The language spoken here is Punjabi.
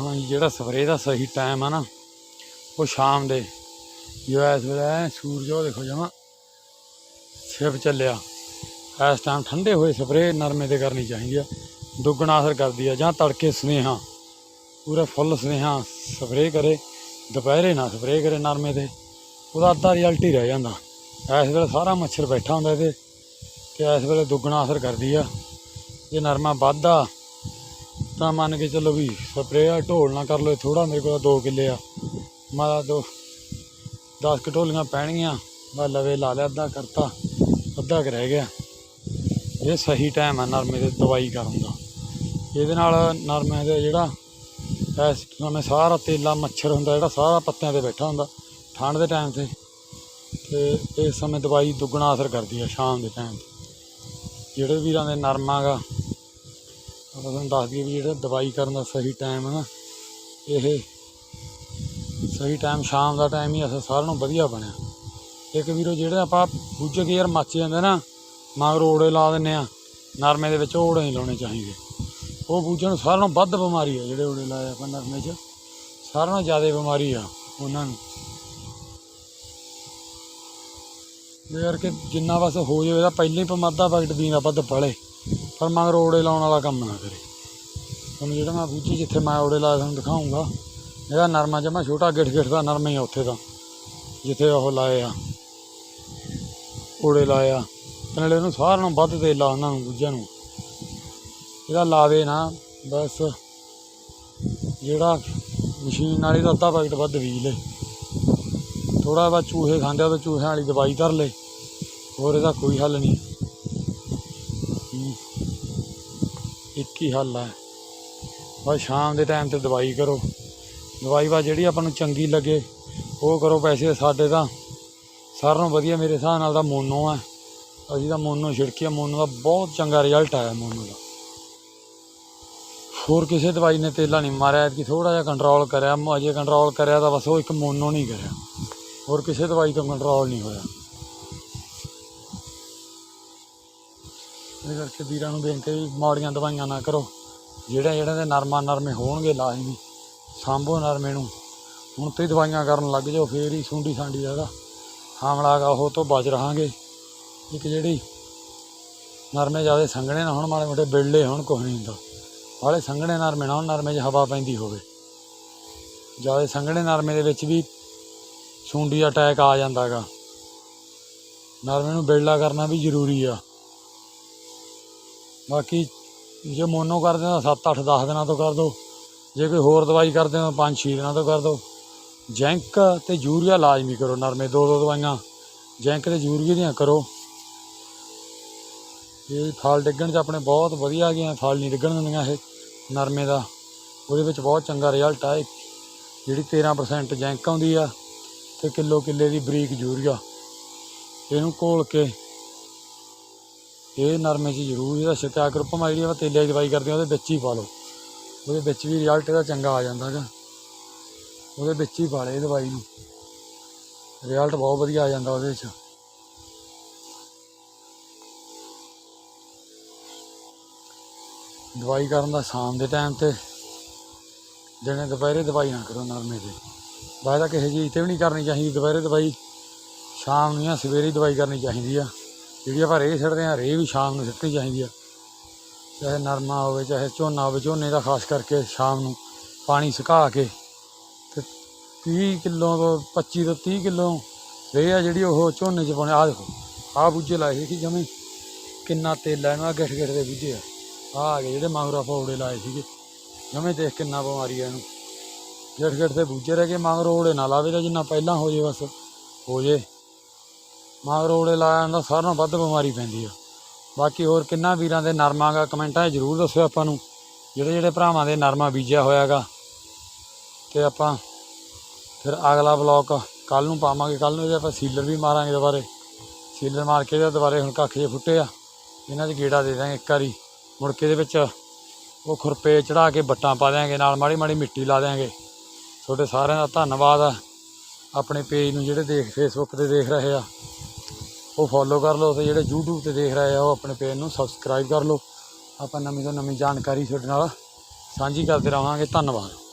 ਹਾਂ, ਜਿਹੜਾ ਸਪਰੇਅ ਦਾ ਸਹੀ ਟਾਈਮ ਆ ਨਾ, ਉਹ ਸ਼ਾਮ ਦੇ, ਜੋ ਇਸ ਵੇਲੇ ਸੂਰਜ ਉਹ ਦੇਖੋ ਜਮਾ ਛਿਪ ਚੱਲਿਆ। ਇਸ ਟਾਈਮ ਠੰਡੇ ਹੋਏ ਸਪਰੇਅ ਨਰਮੇ ਤੇ ਕਰਨੀ ਚਾਹੀਦੀ ਆ, ਦੁੱਗਣਾ ਅਸਰ ਕਰਦੀ ਆ, ਜਾਂ ਤੜਕੇ ਸੁਨੇਹਾ, ਪੂਰਾ ਫੁੱਲ ਸੁਨੇਹਾ ਸਪਰੇਅ ਕਰੇ, ਦੁਪਹਿਰੇ ਨਾ ਸਪਰੇਅ ਕਰੇ ਨਰਮੇ ਤੇ, ਉਹਦਾ ਅੱਧਾ ਰਿਜ਼ਲਟ ਹੀ ਰਹਿ ਜਾਂਦਾ। ਇਸ ਵੇਲੇ ਸਾਰਾ ਮੱਛਰ ਬੈਠਾ ਹੁੰਦਾ ਇਹਦੇ, ਤੇ ਇਸ ਵੇਲੇ ਦੁੱਗਣਾ ਅਸਰ ਕਰਦੀ ਆ। ਜੇ ਨਰਮਾ ਵੱਧਦਾ ਤਾਂ ਮੰਨ ਕੇ ਚੱਲੋ ਵੀ ਸਪਰੇਅ ਆ, ਢੋਲ ਨਾ ਕਰ ਲਓ ਥੋੜਾ ਮੇਰੇ ਕੋਲ 2 ਕਿੱਲੇ ਆ। ਮੈਂ ਦੋ 10 ਕਟੋਲੀਆਂ ਪੈਣਗੀਆਂ, ਮੈਂ ਲਵੇ ਲਾ ਲਿਆ, ਅੱਧਾ ਕਰਤਾ, ਅੱਧਾ ਕੁ ਰਹਿ ਗਿਆ। ਇਹ ਸਹੀ ਟਾਈਮ ਆ ਨਰਮੇ ਦੇ ਦਵਾਈ ਕਰਨ ਦਾ। ਇਹਦੇ ਨਾਲ ਨਰਮੇ ਦਾ ਜਿਹੜਾ ਇਸ ਸਮੇਂ ਸਾਰਾ ਤੇਲਾ ਮੱਛਰ ਹੁੰਦਾ, ਜਿਹੜਾ ਸਾਰਾ ਪੱਤਿਆਂ ਤੇ ਬੈਠਾ ਹੁੰਦਾ, ਠੰਡ ਦੇ ਟਾਈਮ ਤੇ। ਤੇ ਇਸ ਸਮੇਂ ਦਵਾਈ ਦੁੱਗਣਾ ਅਸਰ ਕਰਦੀ ਆ, ਸ਼ਾਮ ਦੇ ਟਾਈਮ ਤੇ। ਜਿਹੜੇ ਵੀਰਾਂ ਦੇ ਨਰਮਾ ਗਾ ਤੁਹਾਨੂੰ ਦੱਸ ਦਈਏ ਵੀ ਜਿਹੜਾ ਦਵਾਈ ਕਰਨ ਦਾ ਸਹੀ ਟਾਈਮ ਹੈ ਨਾ, ਇਹ ਸਹੀ ਟਾਈਮ ਸ਼ਾਮ ਦਾ ਟਾਈਮ ਹੀ ਅਸਰ ਸਾਰਿਆਂ ਨੂੰ ਵਧੀਆ ਬਣਿਆ। ਇੱਕ ਵੀਰੋ ਜਿਹੜੇ ਆਪਾਂ ਬੂਝੇ ਕੇ ਯਾਰ ਮੱਚ ਜਾਂਦੇ ਨਾ, ਮਗਰ ਓੜੇ ਲਾ ਦਿੰਨੇ ਆ, ਨਰਮੇ ਦੇ ਵਿੱਚ ਓੜੇ ਨਹੀਂ ਲਾਉਣੇ ਚਾਹੀਦੇ। ਉਹ ਬੂਝੇ ਨੂੰ ਸਾਰਿਆਂ ਨੂੰ ਵੱਧ ਬਿਮਾਰੀ ਆ, ਜਿਹੜੇ ਓੜੇ ਲਾਏ ਆਪਾਂ ਨਰਮੇ 'ਚ, ਸਾਰਿਆਂ ਨਾਲੋਂ ਜ਼ਿਆਦਾ ਬਿਮਾਰੀ ਆ ਉਹਨਾਂ ਨੂੰ। ਇਹ ਯਾਰ ਕਿ ਜਿੰਨਾ ਬਸ ਹੋ ਜਾਵੇ ਤਾਂ ਪਹਿਲਾਂ ਹੀ ਪਮਾਦਾ ਪੈਕਟ ਦੀ ਦਾ ਵੱਧ ਪਲੇ। ਪਰ ਮਗਰ ਓੜੇ ਲਾਉਣ ਵਾਲਾ ਕੰਮ ਨਾ ਕਰੇ। ਤੁਹਾਨੂੰ ਜਿਹੜਾ ਮੈਂ ਬੂਝੀ ਜਿੱਥੇ ਮੈਂ ਓੜੇ ਲਾਇਆ ਤੁਹਾਨੂੰ ਦਿਖਾਉਂਗਾ ਇਹਦਾ ਨਰਮਾ ਜਮਾ ਛੋਟਾ ਗਿੱਠ ਗਿੱਠ ਦਾ ਨਰਮਾ ਹੀ ਆ ਉੱਥੇ ਦਾ, ਜਿੱਥੇ ਉਹ ਲਾਏ ਆ। ਓੜੇ ਲਾਇਆ ਆ। ਤੇ ਨਾਲੇ ਉਹਨੂੰ ਸਾਰਿਆਂ ਨੂੰ ਵੱਧ ਤੇਲ ਲਾ ਉਹਨਾਂ ਨੂੰ, ਦੂਜਿਆਂ ਨੂੰ। ਇਹਦਾ ਲਾਵੇ ਨਾ, ਬਸ। ਜਿਹੜਾ ਮਸ਼ੀਨ ਨਾਲ ਇਹਦਾ ਅੱਧਾ ਪੈਕਟ ਵੱਧ ਬੀਜ ਲੈ। ਥੋੜਾ ਬਾ ਚੂਹੇ ਖਾਂਦੇ ਆ ਤਾਂ ਚੂਹਿਆਂ ਵਾਲੀ ਦਵਾਈ ਧਰ ਲੈ। ਹੋਰ ਇਹਦਾ ਕੋਈ ਹੱਲ ਨਹੀਂ। ਇੱਕ ਹੀ ਹੱਲ ਹੈ। ਬਸ ਸ਼ਾਮ ਦੇ ਟਾਈਮ ਤੇ ਦਵਾਈ ਕਰੋ। ਦਵਾਈ ਬਾ ਜਿਹੜੀ ਆਪਾਂ ਨੂੰ ਚੰਗੀ ਲੱਗੇ, ਉਹ ਕਰੋ ਪੈਸੇ ਸਾਡੇ ਤਾਂ। ਸਾਰਿਆਂ ਨਾਲੋਂ ਵਧੀਆ ਮੇਰੇ ਹਿਸਾਬ ਨਾਲ ਤਾਂ ਮੋਨੋ ਹੈ। ਅਸੀਂ ਤਾਂ ਮੋਨੋ ਛਿੜਕਿਆ ਮੋਨੋ ਦਾ ਬਹੁਤ ਚੰਗਾ ਰਿਜ਼ਲਟ ਆਇਆ ਮੋਨੋ ਦਾ। ਹੋਰ ਕਿਸੇ ਦਵਾਈ ਨੇ ਤੇਲਾ ਨਹੀਂ ਮਾਰਿਆ ਕਿ ਥੋੜਾ ਜਿਹਾ ਕੰਟਰੋਲ ਕਰਿਆ। ਮ- ਅਜੇ ਕੰਟਰੋਲ ਕਰਿਆ ਤਾਂ ਬਸ ਉਹ ਇੱਕ ਮੋਨੋ ਨਹੀਂ ਕਰਿਆ। ਹੋਰ ਕਿਸੇ ਦਵਾਈ ਤੋਂ ਕੰਟਰੋਲ ਨਹੀਂ ਹੋਇਆ। ਇਹਦੇ ਕਰਕੇ ਵੀਰਾਂ ਨੂੰ ਬੇਨਤੀ ਵੀ ਮਾੜੀਆਂ ਦਵਾਈਆਂ ਨਾ ਕਰੋ। ਜਿਹੜੇ ਜਿਹੜੇ ਦੇ ਨਰਮਾ ਨਰਮੇ ਹੋਣਗੇ ਲਾਜ਼ਮੀ ਸਾਂਭੋ ਨਰਮੇ ਨੂੰ। ਹੁਣ ਤੇ ਦਵਾਈਆਂ ਕਰਨ ਲੱਗ ਜਾਓ, ਫੇਰ ਹੀ ਸੁੰਡੀ ਸਾਂਡੀ ਦਾ ਇਹਦਾ। ਹਮਲਾ ਉਹ ਤੋਂ ਬਚ ਰਹਾਂਗੇ। ਇੱਕ ਜਿਹੜੀ ਨਰਮੇ ਜ਼ਿਆਦਾ ਸੰਘਣੇ ਨਾ ਹੋਣ, ਮਾੜੇ ਮੋਟੇ ਬਿਲਲੇ ਹੋਣ, ਕੁਛ ਨਹੀਂ ਹੁੰਦਾ। ਵਾਲੇ ਸੰਘਣੇ ਨਰਮੇ ਨਾ ਹੁਣ, ਨਰਮੇ 'ਚ ਹਵਾ ਪੈਂਦੀ ਹੋਵੇ। ਜ਼ਿਆਦਾ ਸੰਘਣੇ ਨਰਮੇ ਦੇ ਵਿੱਚ ਵੀ ਸੁੰਡੀ ਅਟੈਕ ਆ ਜਾਂਦਾ ਗਾ ਨਰਮੇ ਨੂੰ ਬਿਲਲਾ ਕਰਨਾ ਵੀ ਜ਼ਰੂਰੀ ਆ। ਬਾਕੀ ਜੇ ਮੋਨੋ ਕਰਦੇ ਹੋ ਤਾਂ 7 8 10 ਦਿਨਾਂ ਤੋਂ ਕਰ ਦਿਓ ਜੇ ਕੋਈ ਹੋਰ ਦਵਾਈ ਕਰਦੇ ਹੋ 5 6 ਦਿਨਾਂ ਤੋਂ ਕਰ ਦਿਓ ਜੈਂਕ ਤੇ ਯੂਰੀਆ ਲਾਜ਼ਮੀ ਕਰੋ ਨਰਮੇ, ਦੋ ਦੋ ਦਵਾਈਆਂ। ਜੈਂਕ ਤੇ ਯੂਰੀਆ ਦੀਆਂ ਕਰੋ। ਇਹ ਫਲ ਡਿੱਗਣ 'ਚ ਆਪਣੇ ਬਹੁਤ ਵਧੀਆ ਗਏ ਫਲ ਨਹੀਂ ਡਿੱਗਣ ਦਿੰਦੀਆਂ ਇਹ ਨਰਮੇ ਦਾ। ਉਹਦੇ ਵਿੱਚ ਬਹੁਤ ਚੰਗਾ ਰਿਜ਼ਲਟ ਆ ਜਿਹੜੀ 13% ਜੈਂਕ ਆਉਂਦੀ ਆ ਤੇ ਕਿਲੋ ਕਿੱਲੇ ਦੀ ਬਰੀਕ ਯੂਰੀਆ। ਇਹਨੂੰ ਘੋਲ ਕੇ ਇਹ ਨਰਮੇ 'ਚ ਜ਼ਰੂਰ, ਇਹਦਾ ਛਿੜਕਾਅ ਕਰੋ ਭਾਵੇਂ ਜਿਹੜੀ ਆਪਾਂ ਤੇਲੇ ਦੀ ਦਵਾਈ ਕਰਦੇ ਹਾਂ ਉਹਦੇ ਵਿੱਚ ਹੀ ਪਾ ਲਓ। ਉਹਦੇ ਵਿੱਚ ਵੀ ਰਿਜ਼ਲਟ ਇਹਦਾ ਚੰਗਾ ਆ ਜਾਂਦਾ ਹੈਗਾ। ਉਹਦੇ ਵਿੱਚ ਹੀ ਪਾ ਲਏ ਇਹ ਦਵਾਈ ਨੂੰ। ਰਿਜ਼ਲਟ ਬਹੁਤ ਵਧੀਆ ਆ ਜਾਂਦਾ ਉਹਦੇ ਵਿੱਚ। ਦਵਾਈ ਕਰਨ ਦਾ ਸ਼ਾਮ ਦੇ ਟਾਈਮ ਤੇ ਦਿਨੇ ਦੁਪਹਿਰੇ ਦਵਾਈ ਨਾ ਕਰੋ ਨਰਮੇ ਤੇ ਬਾਅਦ ਤਾਂ ਕਿਸੇ ਚੀਜ਼ ਤੇ ਵੀ ਨਹੀਂ ਕਰਨੀ ਚਾਹੀਦੀ। ਦੁਪਹਿਰੇ ਦਵਾਈ, ਸ਼ਾਮ ਨੂੰ ਜਾਂ ਸਵੇਰੇ ਦਵਾਈ ਕਰਨੀ ਚਾਹੀਦੀ ਆ। ਜਿਹੜੀ ਆਪਾਂ ਰੇਹ ਸਿੱਟਦੇ ਆ ਰੇਹ ਵੀ ਸ਼ਾਮ ਨੂੰ ਸਿੱਟਣੀ ਚਾਹੀਦੀ ਆ। ਚਾਹੇ ਨਰਮਾ ਹੋਵੇ, ਚਾਹੇ ਝੋਨਾ ਹੋਵੇ, ਝੋਨੇ ਦਾ ਖਾਸ ਕਰਕੇ ਸ਼ਾਮ ਨੂੰ ਪਾਣੀ ਸੁਕਾ ਕੇ ਤੇ 30 ਕਿਲੋ ਤੋਂ 25 ਤੋਂ 30 ਕਿਲੋ ਰੇਹ ਆ ਜਿਹੜੀ ਉਹ ਝੋਨੇ 'ਚ ਪਾਉਣੀ। ਆਹ ਦੇਖੋ, ਆਹ ਬੂਝੇ ਲਾਏ ਸੀ ਕਿ ਜਮੇ। ਕਿੰਨਾ ਤੇਲ ਹੈ ਨਾ ਗਿੱਠ ਗਿੱਠ ਦੇ ਬੂਝੇ ਆ। ਆ ਗਏ ਜਿਹੜੇ ਮਗਰ ਆਪਾਂ ਓੜੇ ਲਾਏ ਸੀਗੇ। ਜਮੇ ਦੇਖ ਕਿੰਨਾ ਬਿਮਾਰੀ ਆ ਇਹਨੂੰ। ਗਿੱਠ ਗਿੱਠ ਦੇ ਬੂਝੇ ਰਹਿ ਗਏ, ਮਗਰ ਓੜੇ ਨਾ ਲਾਵੇ ਤਾਂ ਜਿੰਨਾ ਪਹਿਲਾਂ ਹੋ ਜੇ ਬਸ, ਹੋ ਜੇ। ਮਗਰ ਓੜੇ ਲਾਇਆ ਹੁੰਦਾ ਸਾਰਿਆਂ ਨਾਲੋਂ ਵੱਧ ਬਿਮਾਰੀ ਪੈਂਦੀ ਆ। ਬਾਕੀ ਹੋਰ ਕਿੰਨਾ ਵੀਰਾਂ ਦੇ ਨਰਮਾਗਾ ਕਮੈਂਟਾਂ 'ਚ ਜ਼ਰੂਰ ਦੱਸਿਓ ਆਪਾਂ ਨੂੰ, ਜਿਹੜੇ ਜਿਹੜੇ ਭਰਾਵਾਂ ਦੇ ਨਰਮਾ ਬੀਜਿਆ ਹੋਇਆਗਾ ਤੇ ਆਪਾਂ ਫਿਰ ਅਗਲਾ ਬਲੌਕ ਕੱਲ ਨੂੰ ਪਾਵਾਂਗੇ ਕੱਲ ਨੂੰ ਇਹਦੇ ਆਪਾਂ ਸੀਲਰ ਵੀ ਮਾਰਾਂਗੇ ਦੁਬਾਰੇ। ਸੀਲਰ ਮਾਰ ਕੇ ਇਹਦੇ ਦੁਬਾਰੇ ਹੁਣ ਕੱਖ ਜੇ ਫੁੱਟੇ ਆ, ਇਹਨਾਂ 'ਚ ਗੇੜਾ ਦੇ ਦਾਂਗੇ ਇੱਕ ਵਾਰੀ। ਮੁੜ ਕੇ ਇਹਦੇ ਵਿੱਚ ਉਹ ਖੁਰਪੇ ਚੜਾ ਕੇ ਬੱਟਾਂ ਪਾ ਦਿਆਂਗੇ, ਨਾਲ ਮਾੜੀ ਮਾੜੀ ਮਿੱਟੀ ਲਾ ਦਿਆਂਗੇ। ਤੁਹਾਡੇ ਸਾਰਿਆਂ ਦਾ ਧੰਨਵਾਦ ਆ, ਆਪਣੇ ਪੇਜ ਨੂੰ ਜਿਹੜੇ ਦੇਖ ਫੇਸਬੁੱਕ ਤੇ ਦੇਖ ਰਹੇ ਆ। ਉਹ ਫੋਲੋ ਕਰ ਲਓ ਤੇ ਜਿਹੜੇ YouTube ਤੇ ਦੇਖ ਰਹੇ ਆ, ਉਹ ਆਪਣੇ ਪੇਜ ਨੂੰ ਸਬਸਕ੍ਰਾਈਬ ਕਰ ਲਓ। ਆਪਾਂ ਨਵੀਂ ਤੋਂ ਨਵੀਂ ਜਾਣਕਾਰੀ ਤੁਹਾਡੇ ਨਾਲ ਸਾਂਝੀ ਕਰਦੇ ਰਹਾਂਗੇ। ਧੰਨਵਾਦ।